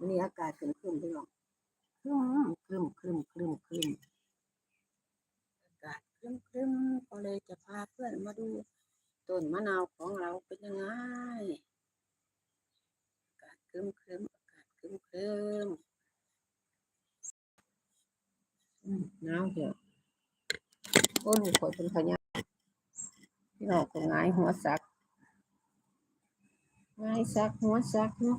วันนี้อากาศขึ้นขึ้นพี่น้องครึ้มครึ้มครึ้มครึ้มครึ้มอากาศครึ้มครึ้มก็เลยจะพาเพื่อนมาดูต้นมะนาวของเราเป็นยังไงอากาศครึ้มครึ้มอากาศครึ้มครึ้มอืมหนาวเถอะโอ้ลูกข่อยเป็นพญาพี่น้องก็หงายหัวสักหงายสักหัวสักเนาะ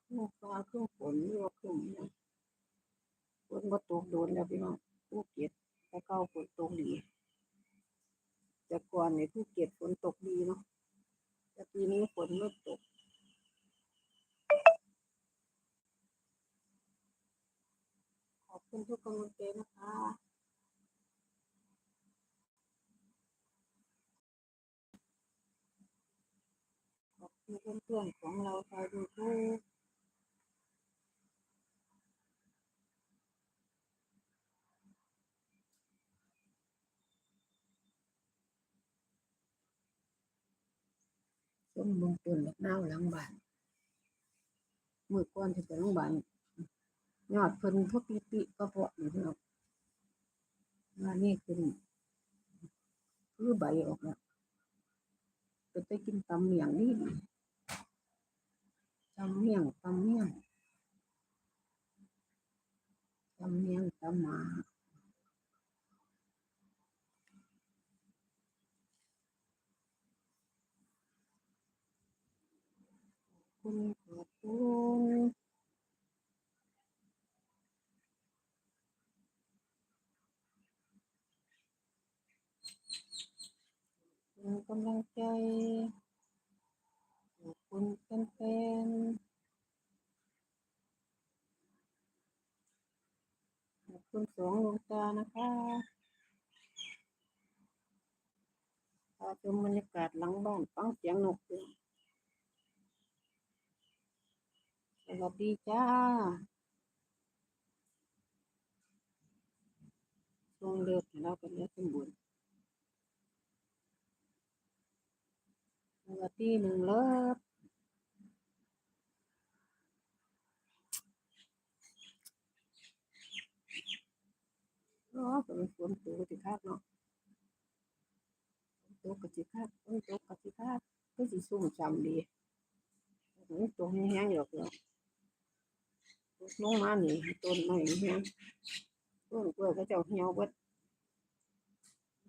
เปียกสินอนนี่เด็กเจ็บเด็กเมียนจะได้พี่น้องไม่ได้จับก็จะได้เจ็บถ้าฝนตกเนาะมันครึ้มอาครึ่งฟ้าครึ่งฝนรือว่าครึ่งฝนบ่ตกโดนแล้วพี่น้องภูเก็ตแต่เก่าฝนตกดี แต่ก่อนในภูเก็ตฝนตกดีเนาะแต่ปีนี้ฝนไม่ตกขอบคุณทุกกำลังใจนะคะขอบคุณเพื่อนๆของเราชาวยูทูบ ส้มเบงต้นบักนาวหลังบ้านมือก่อนที่ไปโรงพยาบาลยอดเพิ่นพวกปีปีก็เพาะอยู่เนาะว่านี่คือคือใบออกแล้วไปไปกินตำเมียงนี่ตำเมียงตำเมียงตำเมียงตำหมา คุณขอบคุณคุณกำลังใจขอบคุณแฟนๆขอบคุณสองดวงตานะคะพาชมบรรยากาศหลังบ้านฟังเสียงนกด้วยส วัสดีจ้าช่วงเลิกเราเป็นเลือกสมบูรณ์สวัสดีหนึ่งเลิฟเนาะเป็นฝนตกสิคักเนาะตกกสิคักฝนตกกสิคักก็สิซุ่มจำดีตกแห้งๆหรอกเนาะ ลงมานี่ต้นไม้แห้งต้นกล้วยเขาเจ้าเหี่ยวเบิด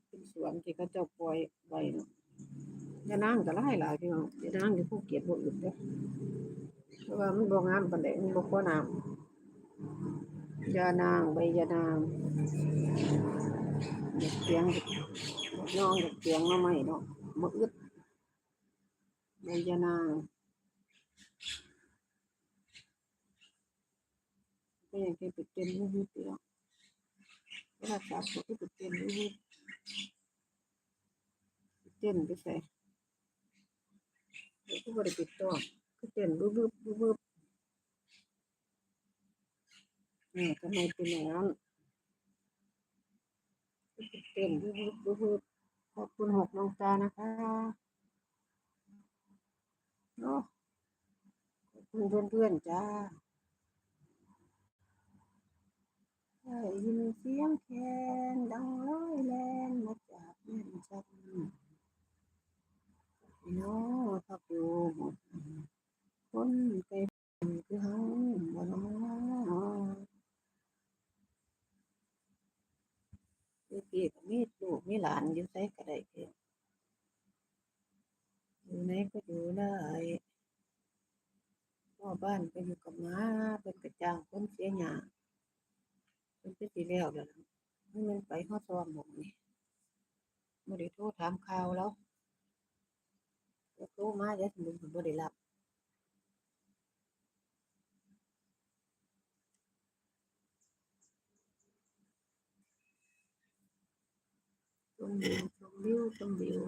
เป็นสวนที่เขาเจ้าปล่อยไว้เนาะยานางก็หลายหลายพี่น้องยานางที่ภูเก็ตบ่อื่นเด้อเพราะว่ามันบ่งามปานใดมันบ่พอน้ำยานางใบยานางเด็กเสียงน้องเด็กเสียงมาใหม่เนาะมะอึดใบยานาง ก็ยังเป็นเป็ดเต็มรูปอยู่เนาะเวลาจับก็คือเป็ดเต็มรูปเต้นไปใส่ก็บ่ได้ปิดตัวก็เต้นรูปรูปรูปรูปนี่ทำไมเป็นอย่างนั้นเต้นรูปรูปรูปรูปขอบคุณหกน้องตานะคะเนาะขอบคุณเพื่อนๆจ้า ได้ยินเสียงแคนดังร้อยแลนมาจากแม่นจันพี่น้องพักอยู่หมดคนไปคือเฮาบ่น้อคือพี่ก็มีลูกมีหลานอยู่ไสก็ได้เด้อยู่ไหนก็อยู่ได้พ่อบ้านก็อยู่กับหมาเพิ่นก็จ้างคนเสียหญ้าเพิ่นก็สิแล้วแล้วล่ะมันมันไปฮอดซ้อมหมองนี่บ่ได้โท รถามข่าวแล้วไปจะโตมาจะถึงผมบ่ได้รับชมวิวชมวิวชมวิว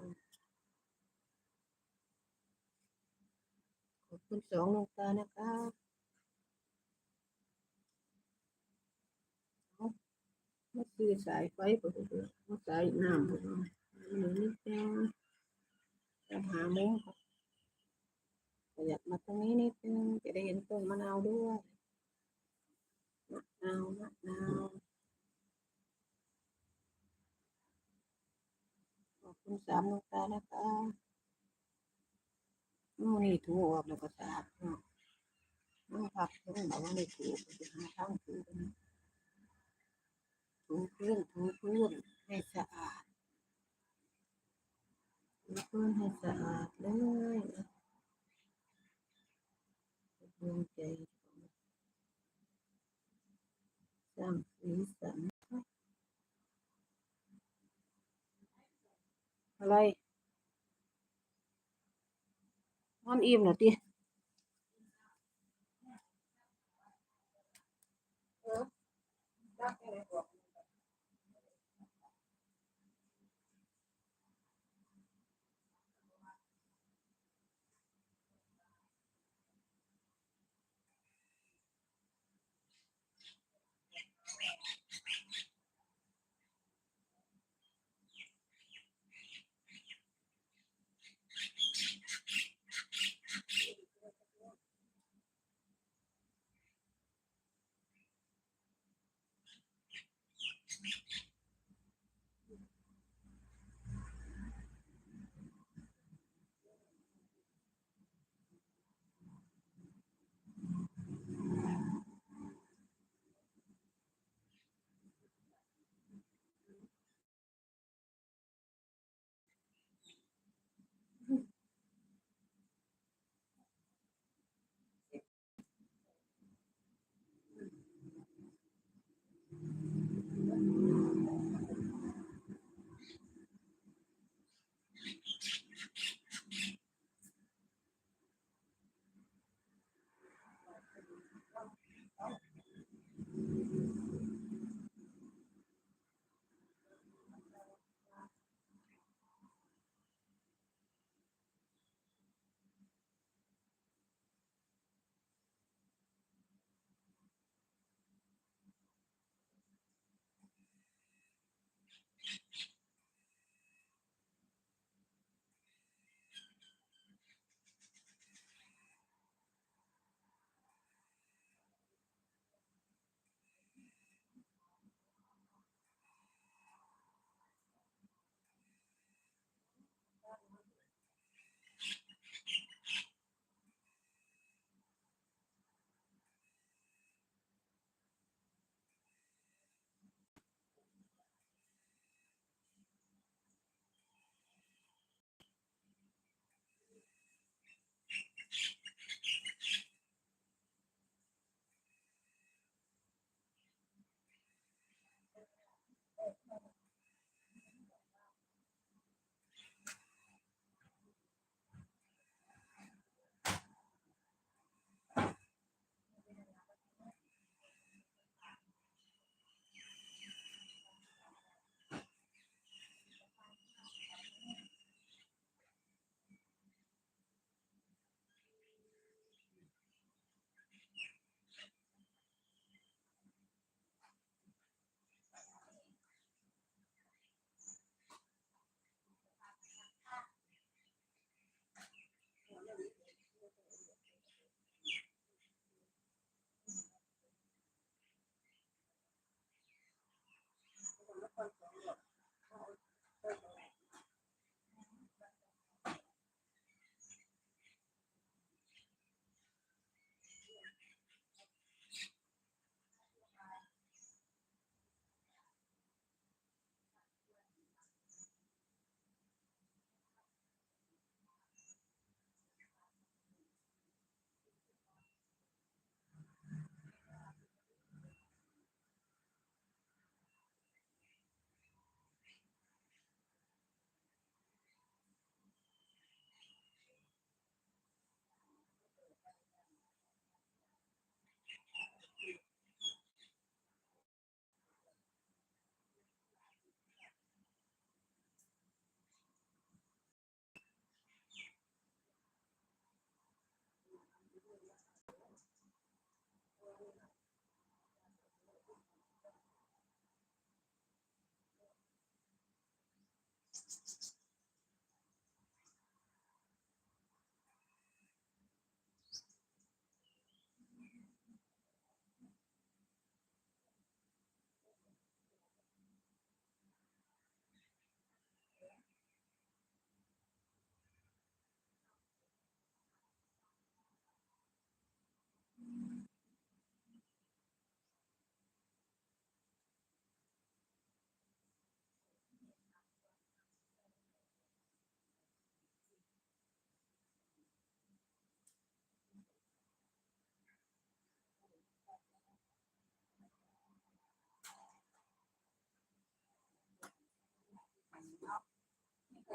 ขอบคุณสองดวงตานะคะมาซื้อสายไฟไปเถอะมาสายน้ำไป เนาะหนูนี่แกจะหามุมก่อนขยับมาตรงนี้นิดนึงจะได้เห็นต้นมะนาวด้วยมะนาวมะนาวขอบคุณสามดวงตานะคะนู่นนี่ถูออกแล้วก็สะอาดเนาะนั่งพักตรงแบบว่าไม่ถูกจะหาทางถูกนะถูกเพื้นถูกเพื้นให้สะอาดถู พื้นให้สะอาดเลยดวงใจสร้างสีสันอะไรนอนอิ่มเหรอติ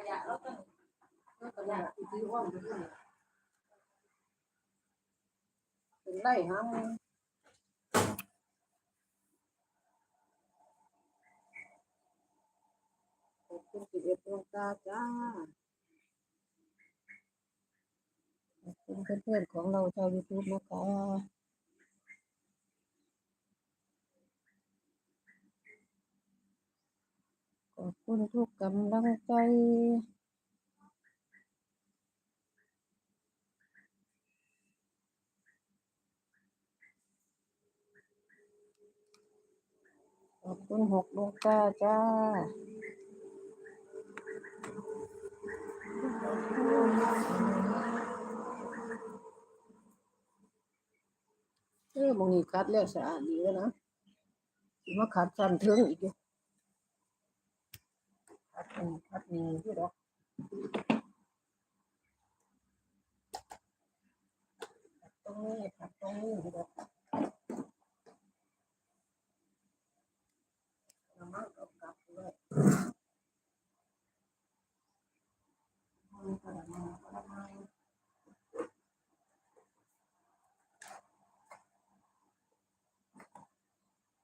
ยะแล้วก็แล้วก็เนี่ยที่ที่ว่างอยู่นี่เป็นไร่หาหมูขอบคุณสิบเอ็ดดวงตาจ้าขอบคุณเพื่อนๆของเราชาวยูทูบนะคะ ขอบคุณทุกกำลังใจ ขอบคุณหกดวงตาจ้าเออมองนี้คัดแล้วสะอาดดีแล้วนะสิมาคัดซ้ำเทิงอีกอยู่คัด นี่คัดนี้ที่ดอกตรงนี้คัดตรงนี้ที่ดอกเอามาเอากลับด้วยเอากระมังกระมัง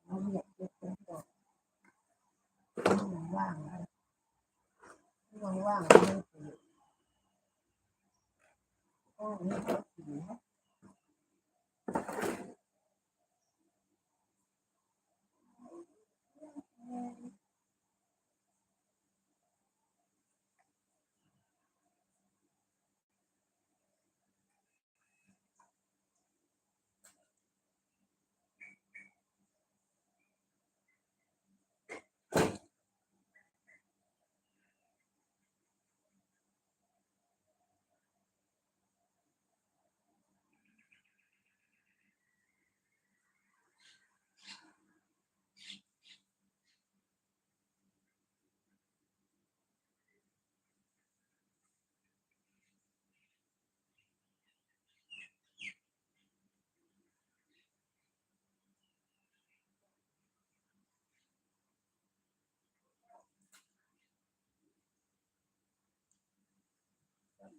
เราอยากจะเป็นดอกว่างๆนะว่างๆไม่ปลูกก็ไม่ต้องถือนะ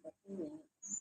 แบบ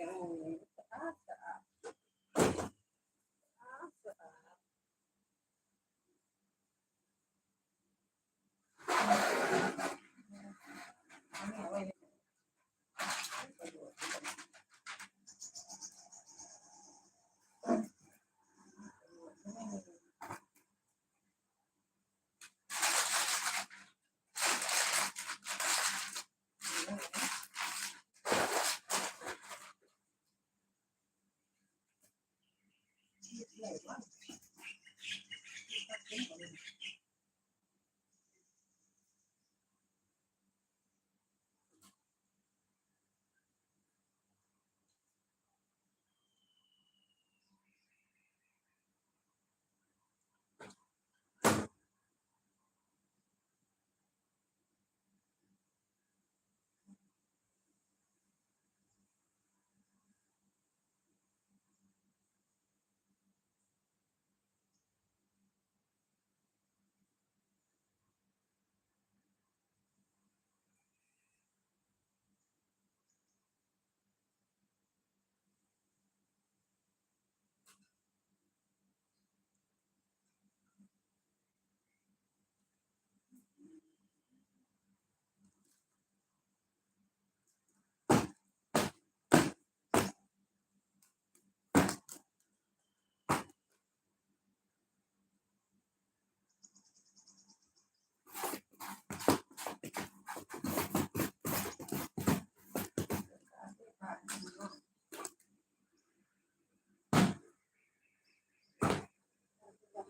นี้เสีย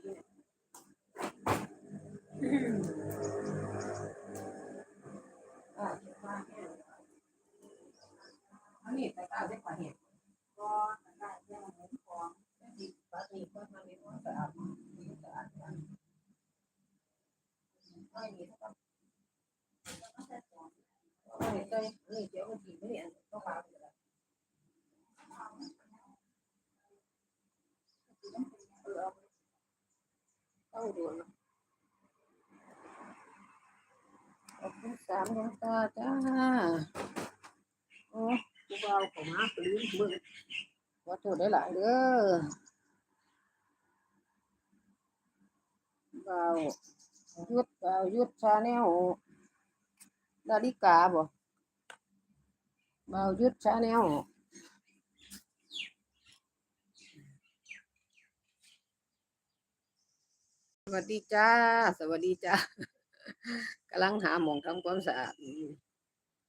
อ่ามาแค่อันนี้แต่ตาได้กว่าเห็ดก็ได้แค่เหมือนของดีปกติก็มันมีความสะอาดสะอาดกันไม่มีครับอันนี้ใส่อันนี้เดี๋ยวมันกินไม่เนี่ยก็ปลาไปเลยเออเอาดูนะขอบคุณสามดวงตาจ้าโอ้กูเบาของมาปลื้มมึงขอโทษไหลย เด้อเบายุดเบายุดชาแนลนาฬิกาบ่เบายุดชาแนลส วัสดีจ้า สวัสดีจ้ากำลังหาหมองทำความสะอาด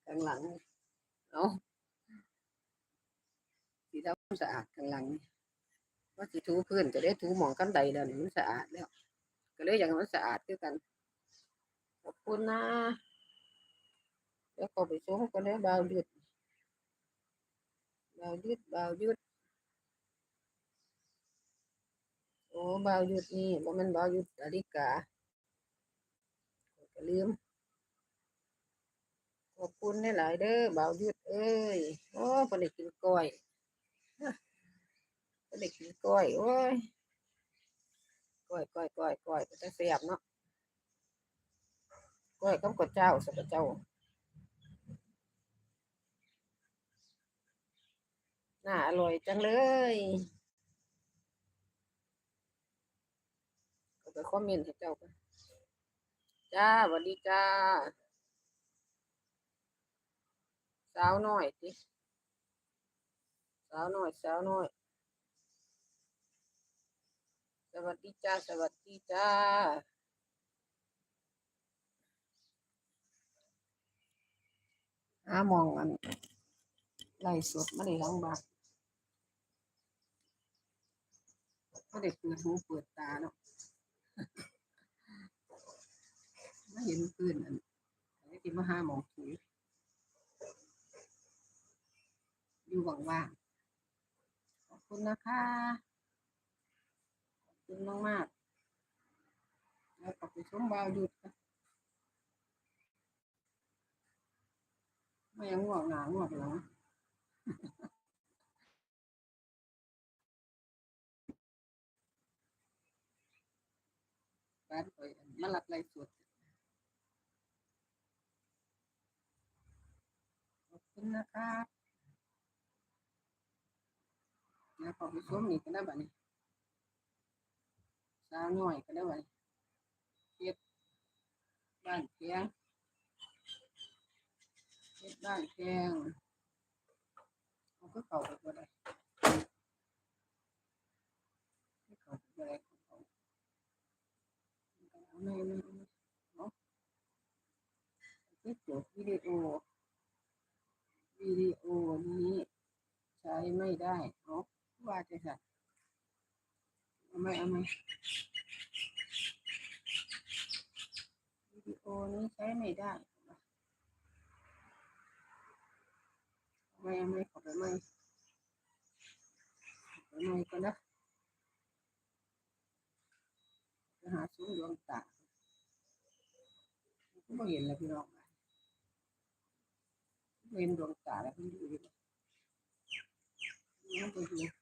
ข้างหลังเอาสีทำความสะอาดข้างหลังว่าสิถูพื้นจะได้ถูหมองกันใดแล้วนี่มันสะอาดแล้ว ก็เลยอยากให้มันสะอาดด้วยกันขอบคุณนะเดี๋ยวก็ไปชมกันเลยบาวยืดบาวยืดบาวยืด โอ้บาวยืดนี่บ่แมันบาวยืดนาฬิกาก็ลืมขอบคุณหลายเด้อบาวยืดเอ้ยโอ้เพิ่นได้กินก้อยฮะเพิ่นได้กินก้อยโอ้ยก้อยก้อยก้อยก้อยก็จะเสียบเนาะก้อยกับข้าวเจ้าสับเจ้าน่าอร่อยจังเลย ไปคอมเมนต์ให้เจ้ากันจ้าสวัสดีจ้าสาวน้อยสิสาวน้อยสาวน้อย สวัสดีจ้า สวัสดีจ้าหามองอันไล่สดไม่ได้หล้างบาทไม่ได้เปิดหูเปิดตาเนาะ ไม่เห็นเพื่อนอันไอ้ที่มาหาหมองถุยอยู่ว่างๆขอบคุณนะคะขอบคุณมากๆแล้วก็ไปชมบาวหยุดไม่ยังหง่วงหนาง่วงหลัง บ้านข่อยมาลัดไล่สดขอบคุณนะคะแล้วขอไปชมนี่กันนะบัดนี้สาวน้อยกันได้บัดนี้เฮ็ดบ้านแพงเฮ็ดบ้านแพงเอาก็เข้าไปบ่ได้ไม่เข้าไปบ่ได้ของเขาเอาในในเนาะที่จบวิดีโอ วิดีโอนี้ใช้ไม่ได้เอาว่าจะค่ะเอาไห มเอาไหมวิดีโอนี้ใช้ไม่ได้ไหมเอาไหมขอไปไหมขอไปไหมก่อนนะหาซุ้มดวงตาก็ไม่เห็นเลยพี่น้องไม่เห็นดวงตาแล้วพี่ดูดิน้องไปดู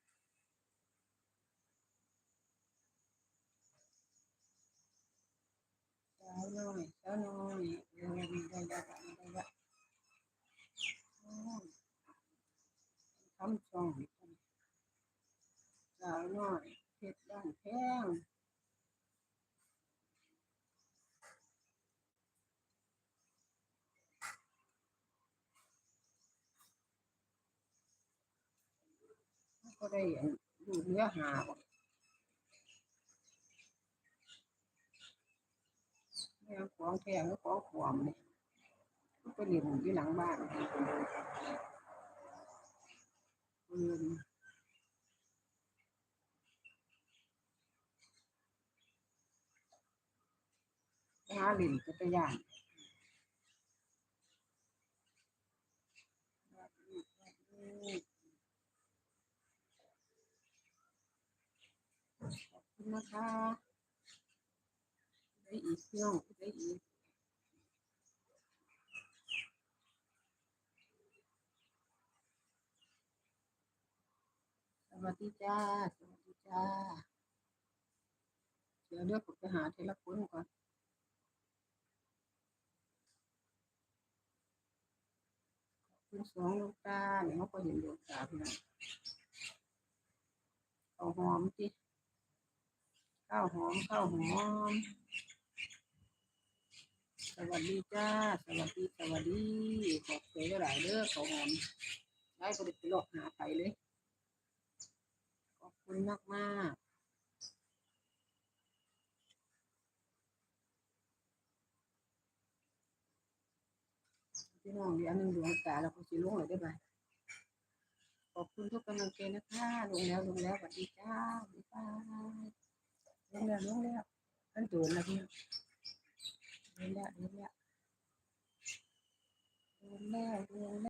ก็ได้ดูเนื้อหาเนี่ยของแพงก็ของขวมเนี่ยก็ไปเรียนที่หลังบ้านเรียนหาหลินก็ไปย่าน นะคะได้อีกเที่ยวได้อีกสวัสดีจ้าสวัสดีจ้าเดี๋ยวเดี๋ยวผมไปหาเทละคนก่อนคุณสองลูกตาเนี่ยเขาก็เห็นดวงตาพี่น้องข้าหอมจิ ข้าวหอมข้าวหอม สวัสดีจ้า สวัสดีสวัสดีขอบคุณหลายเด้อข้าวหอมได้ก็ได้ไปหลอกหาไปเลย ขอบคุณมากมากพี่น้องเดี๋ยวหนึ่งดวงตาเราก็สิลงเลยได้ไหมขอบคุณทุกกำลังใจนะคะ ลงแล้วลงแล้วสวัสดีจ้าบ๊ายบาย ลงแล้วลงแล้วอันโดนแล้วพี่ลงแล้วลงแล้วลงแล้วลงแล้ว